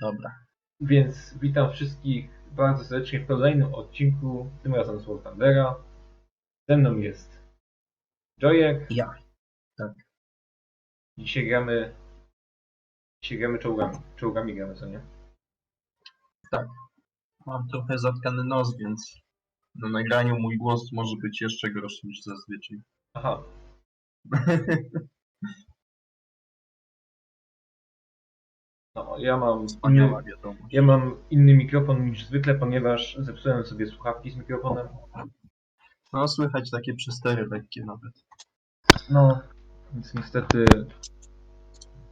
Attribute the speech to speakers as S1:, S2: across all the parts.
S1: Dobra.
S2: Więc witam wszystkich bardzo serdecznie w kolejnym odcinku, tym razem z War Thundera. Ze mną jest Joyek.
S1: Ja. Tak.
S2: Dzisiaj gramy... Dzisiaj gramy czołgami. Czołgami gramy, co nie?
S1: Mam trochę zatkany nos, więc na nagraniu mój głos może być jeszcze gorszy niż zazwyczaj.
S2: Aha. No, ja mam, inny, ja mam inny mikrofon niż zwykle, ponieważ zepsułem sobie słuchawki z mikrofonem.
S1: No słychać takie przestery lekkie nawet.
S2: No, więc niestety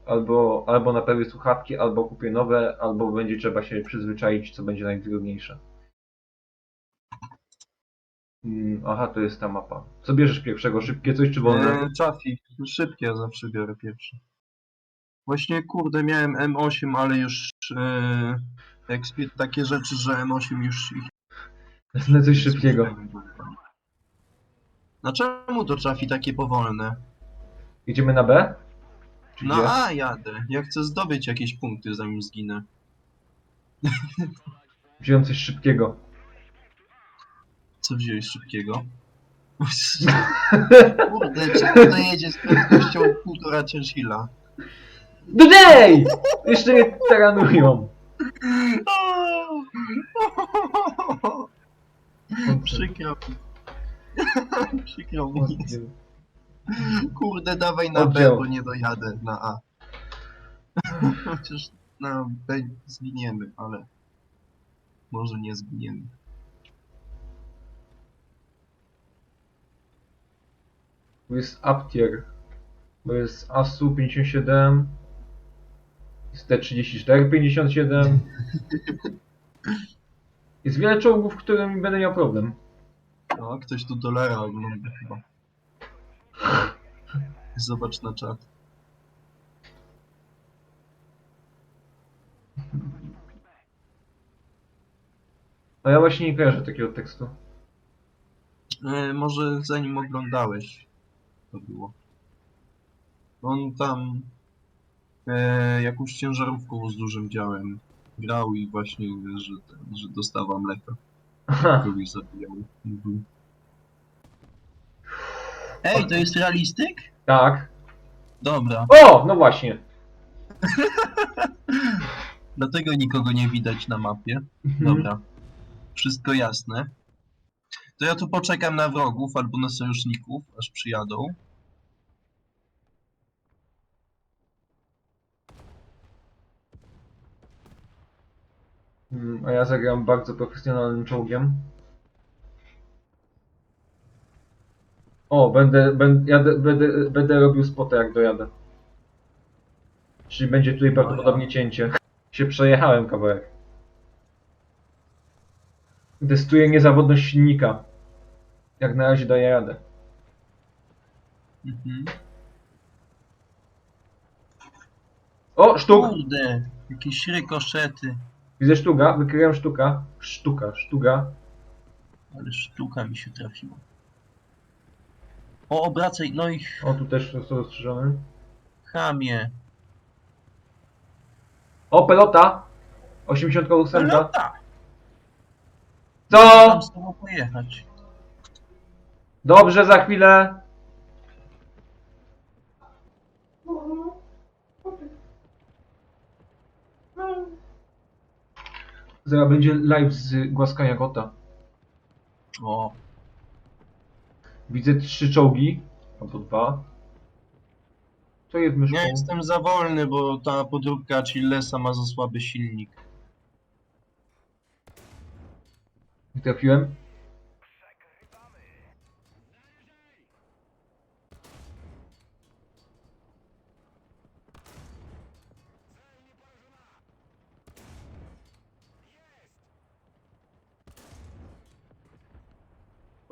S2: albo, albo naprawię słuchawki, albo kupię nowe, albo będzie trzeba się przyzwyczaić, co będzie najwygodniejsze. Mm, aha, to jest ta mapa. Co bierzesz pierwszego? Szybkie coś czy wolne?
S1: E, Chafi, szybkie ja zawsze biorę pierwszy. Właśnie kurde miałem M8, ale już e, takie rzeczy, że M8 już ich
S2: Wezmę coś szybkiego.
S1: No czemu to Chafi takie powolne?
S2: Idziemy na B? Czy
S1: No
S2: gdzie?
S1: A jadę. Ja chcę zdobyć jakieś punkty zanim zginę.
S2: Wziąłem coś szybkiego.
S1: Co wziąłeś szybkiego? Kurde, czemu to jedzie z prędkością półtora Churchilla?
S2: DJ! Jeszcze mnie taranują.
S1: Przykro mi. Przykro mi. Kurde, dawaj na B,
S2: Oddział.
S1: bo nie dojadę na A. Chociaż na B zginiemy, ale może nie zginiemy.
S2: To jest Aptier. To jest ASU 57. Jest T34 57. Jest wiele czołgów, w którym będę miał problem.
S1: No, ktoś tu dolara ogląda chyba. Zobacz na czat.
S2: No ja właśnie nie kojarzę takiego tekstu.
S1: E, może zanim oglądałeś, to było. On tam e, jakąś ciężarówką z dużym działem grał i właśnie, że, ten, że dostawa mleka. Kogoś zabijał. Mhm. Ej, to jest realistyk?
S2: Tak.
S1: Dobra,
S2: O! No właśnie.
S1: dlatego nikogo nie widać na mapie.
S2: Mhm.
S1: Dobra. Wszystko jasne. To ja tu poczekam na wrogów albo na sojuszników, aż przyjadą.
S2: A ja zagram bardzo profesjonalnym czołgiem. O, będę, będę, jadę, będę, będę robił spotę jak dojadę. Czyli będzie tutaj
S1: No
S2: prawdopodobnie cięcie. Się przejechałem kawałek. Testuję niezawodność silnika. Jak na razie daję radę.
S1: Mhm.
S2: O, sztuk!
S1: Kurde, jakieś rykoszety.
S2: Widzę sztuka, wykryłem sztuka. Sztuka, sztuka.
S1: Ale sztuka mi się trafiła. O, obracaj, no i
S2: O, tu też został ostrzeżony.
S1: chamie.
S2: O, pelota! 88.
S1: Lata!
S2: Co?
S1: Tam z tobą pojechać.
S2: Dobrze, za chwilę. Zaraz będzie live z głaskania kota.
S1: O,
S2: Widzę trzy czołgi. Albo dwa. To jest myszką.
S1: ja jestem za wolny, bo ta podróbka Achillesa ma za słaby silnik.
S2: Nie trafiłem.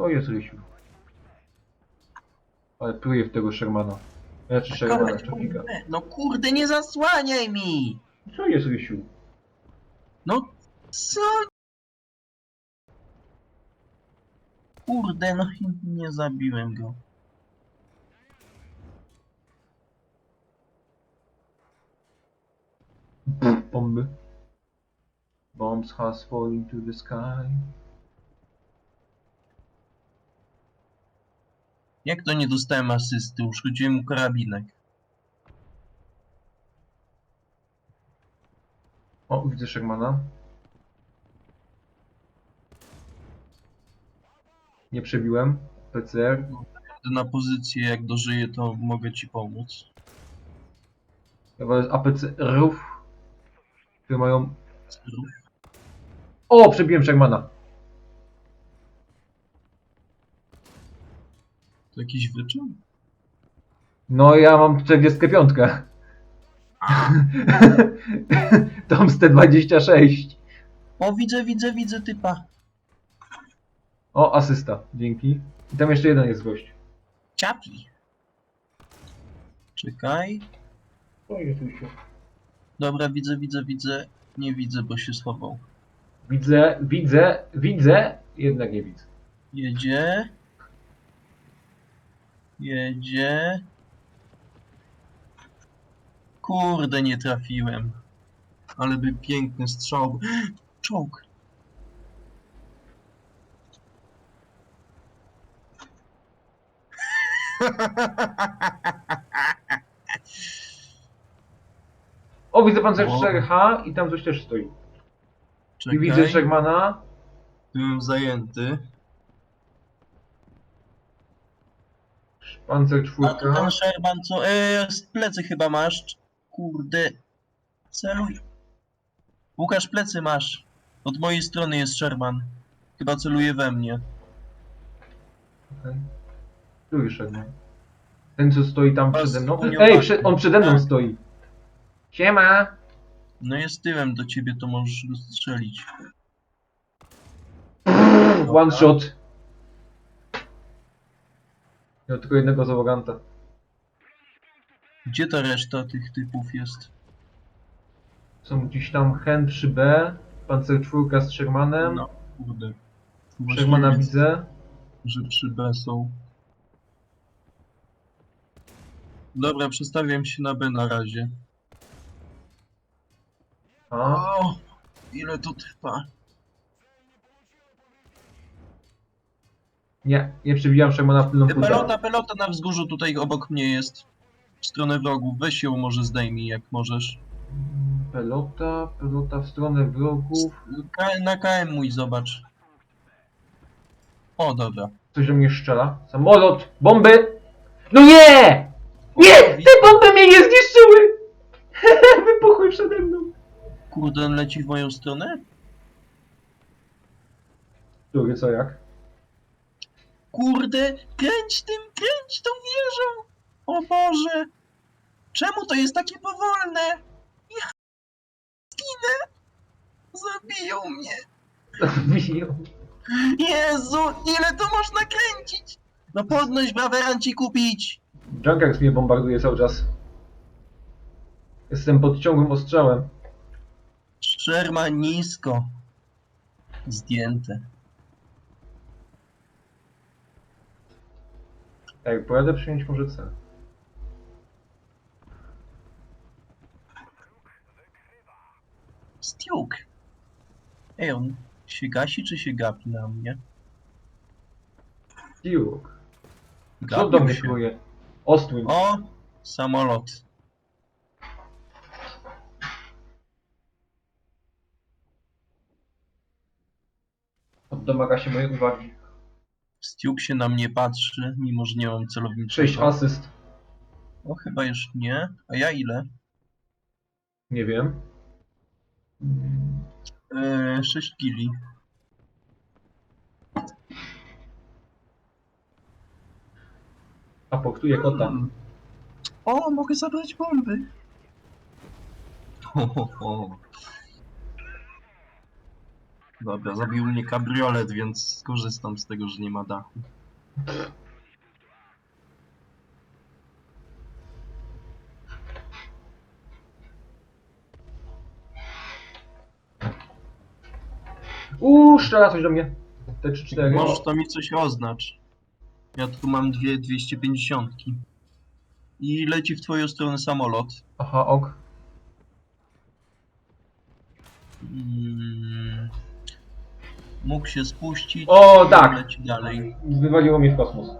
S2: O jest Rysiu. Ale pluje w tego Shermana. Znaczy Shermana,
S1: kurde, No kurde, nie zasłaniaj mi!
S2: Co jest Rysiu?
S1: No co? Kurde, no i nie zabiłem go.
S2: Bomby. bombs has fallen to the sky.
S1: Jak to nie dostałem asysty? Uszkodziłem mu karabinek.
S2: O, widzę Shermana. Nie przebiłem. PCR.
S1: Na pozycję, jak dożyję, to mogę ci pomóc.
S2: Chyba jest APCR-ów, które mają... O, przebiłem Shermana.
S1: To jakiś wyczyn?
S2: No, ja mam 45. Tom 126.
S1: O, widzę, widzę, widzę typa.
S2: O, asysta. Dzięki. I tam jeszcze jeden jest gość.
S1: Ciapi. Czekaj. Dobra, widzę, widzę, widzę. Nie widzę, bo się schował.
S2: Widzę, widzę, widzę, jednak nie widzę.
S1: Jedzie. Jedzie. Kurde, nie trafiłem. Ale by piękny strzał. Czołg.
S2: O, widzę pancerz
S1: O.
S2: 4H i tam coś też stoi. I
S1: Czekaj,
S2: widzę Shermana.
S1: byłem zajęty.
S2: Pancer
S1: A to ten
S2: 4.
S1: Sherman co? E, z plecy chyba masz. Kurde. Celuj. Łukasz, plecy masz. Od mojej strony jest Sherman. Chyba celuje we mnie.
S2: Tu już Sherman. Ten co stoi tam przede mną. Ej, prze, on przede mną
S1: Tak.
S2: stoi. Siema!
S1: No jest tyłem do ciebie, to możesz go strzelić.
S2: One shot. Miał tylko jednego zawoganta.
S1: Gdzie ta reszta tych typów jest?
S2: Są gdzieś tam Hen przy B, Pancer 4 z Shermanem.
S1: No, kurde.
S2: Shermana widzę.
S1: że przy B są. Dobra, przestawiam się na B na razie.
S2: A,
S1: O, ile to trwa?
S2: Nie, nie przebijam Shermana w tylną.
S1: Pelota, pelota na wzgórzu tutaj obok mnie jest. W stronę wrogów. Weź ją może zdejmij, jak możesz.
S2: Pelota, pelota w stronę wrogów.
S1: K na KM mój zobacz. O, dobra.
S2: Coś do mnie strzela. Samolot! Bomby! No nie! Nie! Te bomby mnie nie zniszczyły! Wybuchły przede mną.
S1: Kurde, on leci w moją stronę?
S2: Drugie co jak?
S1: Kurde, kręć tym, kręć tą wieżą! O Boże! Czemu to jest takie powolne? Ja skinę! Zabiją mnie!
S2: Biją.
S1: Jezu, ile to można kręcić? No podnoś braweran ci kupić!
S2: Junkax mnie bombarduje cały czas. Jestem pod ciągłym ostrzałem.
S1: Szerma nisko. Zdjęte.
S2: Jak pojadę przyjąć może C.
S1: Stiuk. Ej, on się gasi czy się gapi na mnie?
S2: Duke. Co
S1: Gapił
S2: do mnie
S1: się.
S2: Ostwin.
S1: O, samolot.
S2: Domaga się mojej uwagi.
S1: Stiuk się na mnie patrzy, mimo że nie mam celowniczego.
S2: 6 asyst.
S1: O, chyba już nie. A ja ile?
S2: Nie wiem.
S1: Eee, 6 kili.
S2: A poktuje kota.
S1: Mm. O, mogę zabrać bomby. Ho, ho, ho. Dobra, zabił mnie kabriolet, więc skorzystam z tego, że nie ma dachu.
S2: Uuu, strzela coś do mnie. Te 3-4.
S1: Możesz to mi coś oznacz. Ja tu mam dwie 250. I leci w twoją stronę samolot.
S2: Aha, ok.
S1: Mm, Mógł się spuścić.
S2: O, tak.
S1: Leci dalej.
S2: Wywaliło mnie w kosmos.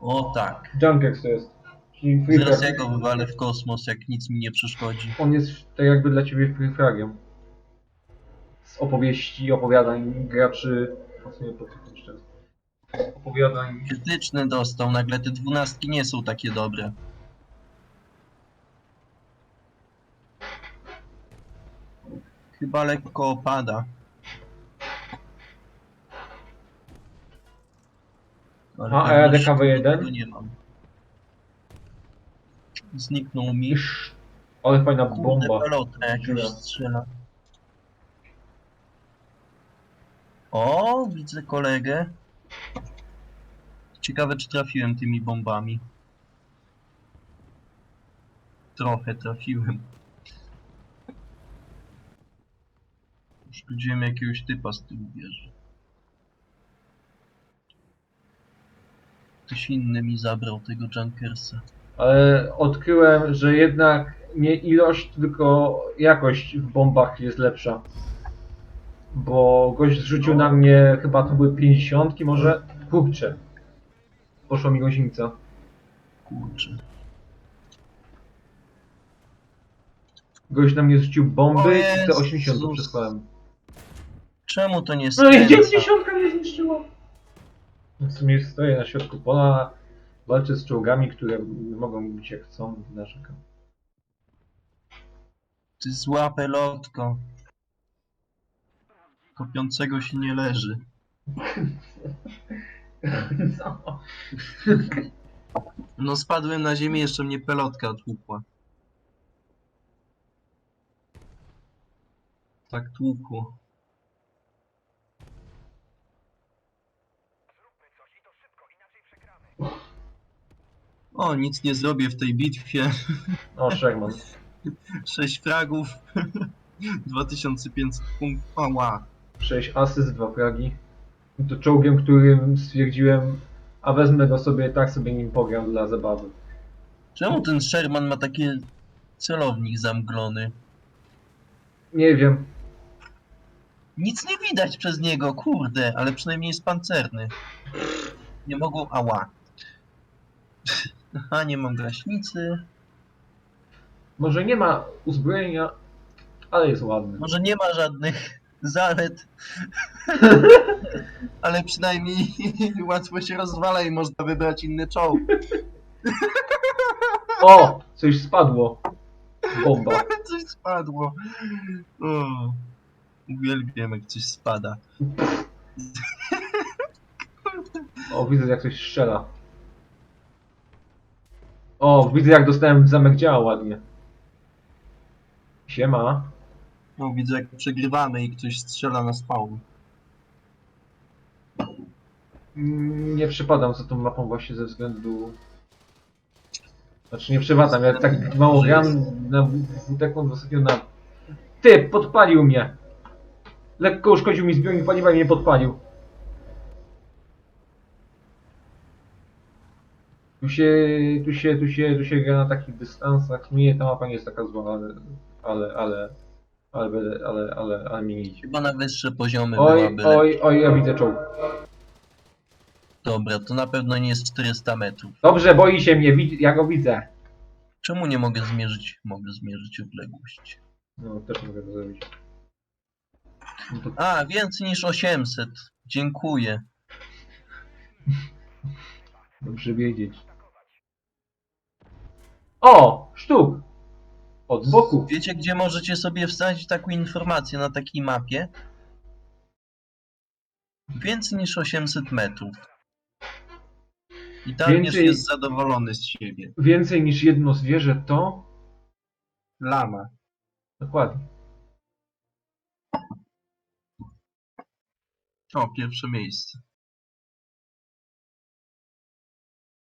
S1: O tak.
S2: Junkex to jest. Czyli free
S1: Zaraz
S2: frag.
S1: ja go wywalę w kosmos, jak nic mi nie przeszkodzi.
S2: On jest tak jakby dla ciebie free fragiem. Z opowieści, opowiadań graczy... W sumie po co to jeszcze raz? Opowiadań...
S1: Krytyczny dostał, nagle te dwunastki nie są takie dobre. Chyba lekko opada. Ale
S2: A,
S1: pewności
S2: EADKW1?
S1: tego nie mam. Zniknął mi.
S2: Iż... Ale fajna
S1: Kurde,
S2: bomba.
S1: pelota jakaś
S2: Dziura.
S1: strzela. O, widzę kolegę. Ciekawe, czy trafiłem tymi bombami. Trochę trafiłem. Uszkodziłem jakiegoś typa z tyłu wieży. Ktoś inny mi zabrał tego Junkersa.
S2: Ale odkryłem, że jednak nie ilość, tylko jakość w bombach jest lepsza. Bo gość zrzucił na mnie, chyba to były 50 może. Kurczę. Poszła mi goźnica.
S1: Kurczę.
S2: Gość na mnie zrzucił bomby i te
S1: Jezus.
S2: 80 to przesłałem.
S1: Czemu to nie
S2: No i
S1: skręca?
S2: 90 mnie zniszczyła. W sumie stoję na środku pola, walczę z czołgami, które mogą być jak chcą, narzekam.
S1: Ty zła pelotko. Kopiącego się nie leży.
S2: Co?
S1: No spadłem na ziemię, jeszcze mnie pelotka tłukła. Tak tłukło. O, nic nie zrobię w tej bitwie.
S2: O, Sherman.
S1: 6 fragów. 2500 punktów. Ała.
S2: 6 asyst, 2 fragi. To czołgiem, którym stwierdziłem, a wezmę go sobie, tak sobie nim pogram dla zabawy.
S1: Czemu ten Sherman ma taki celownik zamglony?
S2: Nie wiem.
S1: Nic nie widać przez niego, kurde, ale przynajmniej jest pancerny. Nie mogą. Ała. Aha, nie mam gaśnicy.
S2: Może nie ma uzbrojenia, ale jest ładny.
S1: Może nie ma żadnych zalet. ale przynajmniej łatwo się rozwala i można wybrać inny czołg.
S2: O! Coś spadło. Bomba.
S1: Coś spadło. O, uwielbiam jak coś spada.
S2: O, widzę jak coś strzela. O, widzę jak dostałem zamek działa ładnie. Siema.
S1: No, widzę jak przegrywamy i ktoś strzela na spawn.
S2: Mm, Nie przypadam za tą mapą właśnie ze względu... Znaczy nie przypadam, ja tak mało gram na WTK ostatnio na... Ty, podpalił mnie! Lekko uszkodził mi zbiornik paliwa i mnie podpalił. Tu się, tu się, tu się, tu się gra na takich dystansach. Nie, ta mapa nie jest taka zła, ale, ale, ale, ale, ale, ale, ale, ale mnie nie idzie.
S1: Chyba na wyższe poziomy
S2: Oj,
S1: byłaby
S2: oj, oj, ja widzę czołg.
S1: Dobra, to na pewno nie jest 400 metrów.
S2: Dobrze, boi się mnie, widz- ja go widzę.
S1: Czemu nie mogę zmierzyć? Mogę zmierzyć odległość.
S2: No, też mogę to zrobić. No to
S1: A, więcej niż 800. Dziękuję.
S2: dobrze wiedzieć. O! Sztuk! Od boku.
S1: Wiecie, gdzie możecie sobie wsadzić taką informację na takiej mapie? Więcej niż 800 metrów. I tam
S2: Więcej-
S1: jest zadowolony z siebie.
S2: Więcej niż jedno zwierzę to...
S1: Lama.
S2: Dokładnie.
S1: O, pierwsze miejsce.